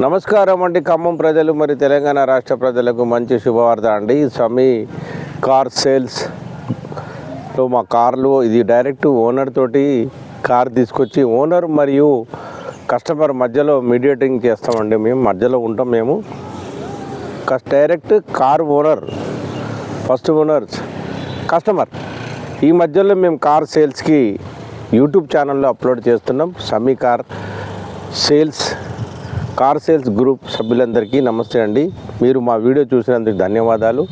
నమస్కారం అండి. ఖమ్మం ప్రజలు మరి తెలంగాణ రాష్ట్ర ప్రజలకు మంచి శుభవార్త అండి. సమీ కార్ సేల్స్లో మా కార్లు ఇది డైరెక్ట్ ఓనర్ తోటి కార్ తీసుకొచ్చి ఓనర్ మరియు కస్టమర్ మధ్యలో మీడియేటింగ్ చేస్తామండి మేము. మధ్యలో ఉంటాం మేము. కస్ direct car owner first owners customer. ఈ మధ్యలో మేము కార్ సేల్స్కి యూట్యూబ్ ఛానల్లో అప్లోడ్ చేస్తున్నాం. Sami car sales car sales group సభ్యులందరికీ నమస్తే అండి. మీరు మా వీడియో చూసినందుకు ధన్యవాదాలు.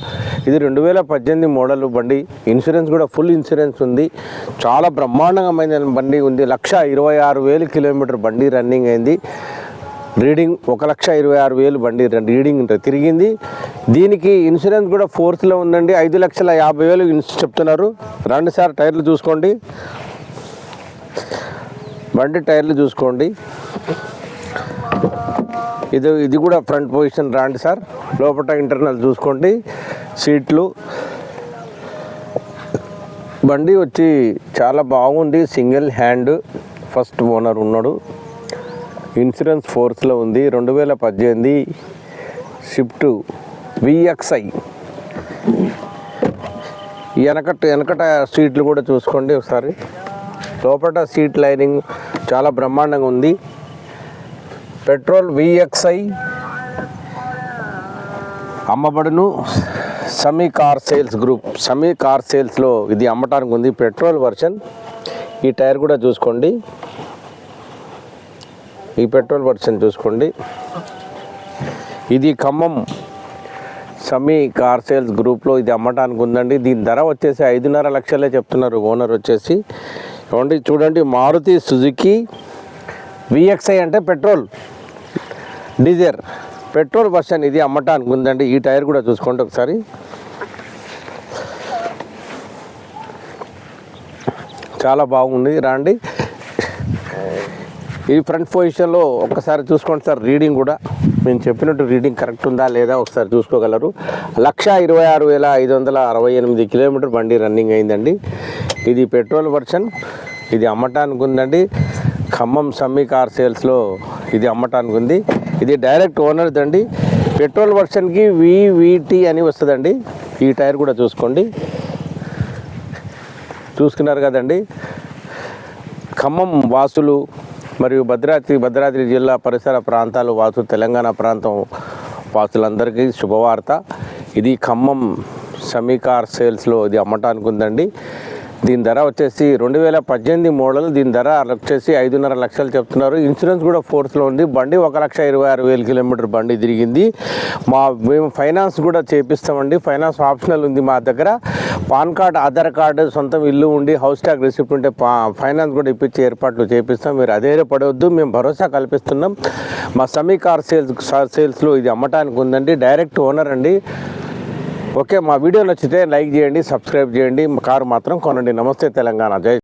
ఇది రెండు వేల పద్దెనిమిది మోడల్ బండి. ఇన్సూరెన్స్ కూడా ఫుల్ ఇన్సూరెన్స్ ఉంది. చాలా బ్రహ్మాండమైన బండి ఉంది. లక్ష ఇరవై ఆరు వేలు కిలోమీటర్ బండి రన్నింగ్ అయింది. రీడింగ్ ఒక లక్ష ఇరవై ఆరు వేలు బండి రీడింగ్ ఉంటుంది తిరిగింది. దీనికి ఇన్సూరెన్స్ కూడా ఫోర్త్లో ఉందండి. ఐదు లక్షల యాభై వేలు చెప్తున్నారు. రండి సార్ టైర్లు చూసుకోండి. బండి టైర్లు చూసుకోండి. ఇది ఇది కూడా ఫ్రంట్ పొజిషన్ రాండి సార్. లోపల ఇంటర్నల్ చూసుకోండి. సీట్లు. బండి వచ్చి చాలా బాగుంది. సింగిల్ హ్యాండ్ ఫస్ట్ ఓనర్ ఉన్నాడు. ఇన్సూరెన్స్ ఫోర్స్లో ఉంది. రెండు వేల పద్దెనిమిది షిఫ్ట్ విఎక్స్ఐ. వెనకట వెనకట సీట్లు కూడా చూసుకోండి ఒకసారి. లోపల సీట్ లైనింగ్ చాలా బ్రహ్మాండంగా ఉంది. పెట్రోల్ విఎక్స్ఐ అమ్మబడును. Sami car sales group. Sami car సేల్స్లో ఇది అమ్మటానికి ఉంది. Petrol version. ఈ టైర్ కూడా చూసుకోండి. ఈ పెట్రోల్ వర్షన్ చూసుకోండి. ఇది ఖమ్మం. సమీ కార్ సేల్స్ గ్రూప్లో ఇది అమ్మటానికి ఉందండి. దీని ధర వచ్చేసి ఐదున్నర లక్షలే చెప్తున్నారు ఓనర్ వచ్చేసి. ఏమండి చూడండి మారుతి సుజుకి విఎక్స్ఐ అంటే పెట్రోల్. డీజర్ పెట్రోల్ వర్షన్ ఇది అమ్మటానికి ఉందండి. ఈ టైర్ కూడా చూసుకోండి ఒకసారి. చాలా బాగుంది. రాండి. ఈ ఫ్రంట్ పొజిషన్లో ఒక్కసారి చూసుకోండి సార్ రీడింగ్ కూడా. మేము చెప్పినట్టు రీడింగ్ కరెక్ట్ ఉందా లేదా ఒకసారి చూసుకోగలరు. లక్ష ఇరవై ఆరు వేల ఐదు వందల అరవై ఎనిమిది కిలోమీటర్ బండి రన్నింగ్ అయిందండి. ఇది పెట్రోల్ వర్షన్ ఇది అమ్మటానికి ఉందండి. ఖమ్మం సమ్మీ కార్ సేల్స్లో ఇది అమ్మటానికి ఉంది. ఇది డైరెక్ట్ ఓనర్ అండి పెట్రోల్ వర్షన్కి వివిటి అని వస్తుందండి. ఈ టైర్ కూడా చూసుకోండి. చూసుకున్నారు కదండి. ఖమ్మం వాసులు మరియు భద్రాద్రి భద్రాద్రి జిల్లా పరిసర ప్రాంతాలు వాసు తెలంగాణ ప్రాంతం వాసులందరికీ శుభవార్త. ఇది ఖమ్మం సమీకార్ సేల్స్లో ఇది అమ్మటానికి ఉందండి. దీని ధర వచ్చేసి రెండు వేల పద్దెనిమిది మోడల్ దీని ధర వచ్చేసి ఐదున్నర లక్షలు చెప్తున్నారు. ఇన్సూరెన్స్ కూడా ఫోర్స్లో ఉంది. బండి ఒక లక్ష ఇరవై ఆరు వేల కిలోమీటర్ బండి తిరిగింది. మా మేము ఫైనాన్స్ కూడా చేపిస్తామండి. ఫైనాన్స్ ఆప్షనల్ ఉంది మా దగ్గర. పాన్ కార్డ్ ఆధార్ కార్డు సొంతం ఇల్లు ఉండి హౌస్ ట్యాగ్ రిసిప్ట్ ఉంటే ఫైనాన్స్ కూడా ఇప్పించే ఏర్పాట్లు చేపిస్తాం. మీరు అధైర్యపడవద్దు. మేము భరోసా కల్పిస్తున్నాం. మా సమీ కార్ సేల్స్ సేల్స్లో ఇది అమ్మటానికి ఉందండి. డైరెక్ట్ ఓనర్ అండి. ఓకే మా వీడియో నచ్చితే లైక్ చేయండి సబ్స్క్రైబ్ చేయండి. కారు మాత్రం కొనండి. నమస్తే తెలంగాణ. జై